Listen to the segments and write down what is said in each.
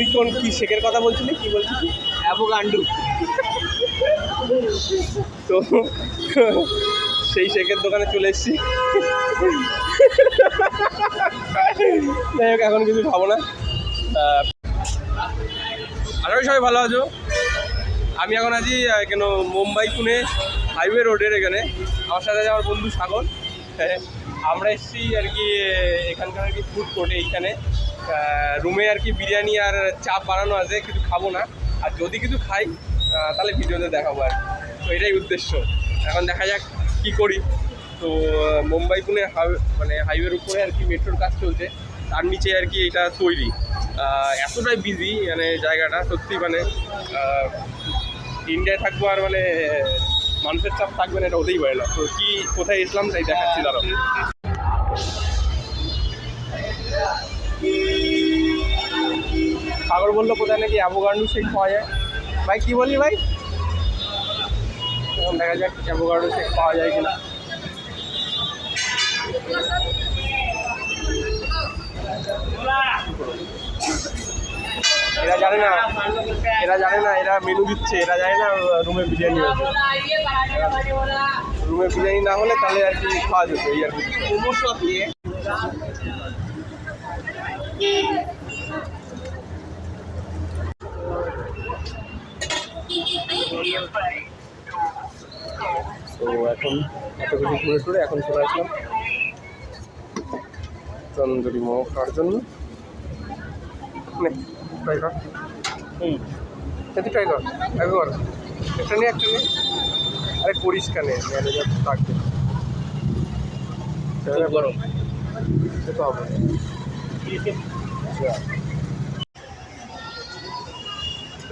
তুই কোন কি শেখের কথা বলছিলি? কি বলছিলি? অ্যাভোকান্ডু তো সেই শেখের দোকানে চলে এসেছি। যাই হোক এখন কিছু খাব না। আশা সবাই ভালো আছো। আমি এখন আছি কেন মুম্বাই পুনে হাইওয়ে রোডের এখানে। আমার সাথে আছে আমার বন্ধু সাগর। হ্যাঁ, আমরা এসেছি আর কি এখানকার আর কি ফুড কোর্টে এইখানে। রুমে আর কি বিরিয়ানি আর চাপ বানানো আছে কিছু খাব না। আর যদি কিছু খাই তাহলে ভিডিওতে দেখাবো আর তো এটাই উদ্দেশ্য। এখন দেখা যাক কি করি। তো মুম্বাই পুনে হাই- মানে হাইওয়ের উপরে আর কি মেট্রোর কাজ চলছে। তার নিচে আর কি এটা তৈরি। এতটাই বিজি মানে জায়গাটা সত্যি মানে ইন্ডিয়ায় থাকব আর মানে মানুষের চাপ থাকবে না, এটা হতেই পারে না। তো কি, কোথায় ইসলাম তাই দেখাচ্ছি দাঁড়াও সাগর বলল, কোথায় নাকি অ্যাভোগান্ডু শেক পাওয়া যায়? ভাই, কি বলি ভাই? দেখা যাক অ্যাভোগান্ডু শেক পাওয়া যায় কিনা। এরা জানে না, এরা জানে না, এরা মেনু দিচ্ছে, এরা জানে না রুমে বিরিয়ানি রুমে বিরিয়ানি না হলে তাহলে আর কি খাওয়া যেত, এই আর কি। তো এখন এত কিছু ঘুরে টুরে এখন চলে আসলাম। তন্দুরি মোমো খাওয়ার জন্য। নে ট্রাই কর হুম। তুই ট্রাই কর কর একটা নে একটা নে আরে করিস কানে ম্যানেজার থাকবে। গরম। সে তো হবে।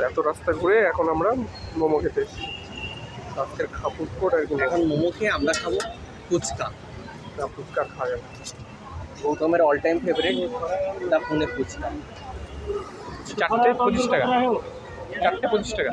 এত রাস্তা ঘুরে এখন আমরা মোমো খেতে এসেছি। আজকের খাপুর কোট আর কি এখন মোমো খেয়ে আমরা খাব ফুচকা। না ফুচকা খাওয়া যাবে গৌতমের all time favourite the Pune fuchka. চারটে পঁচিশ টাকা। চারটে পঁচিশ টাকা।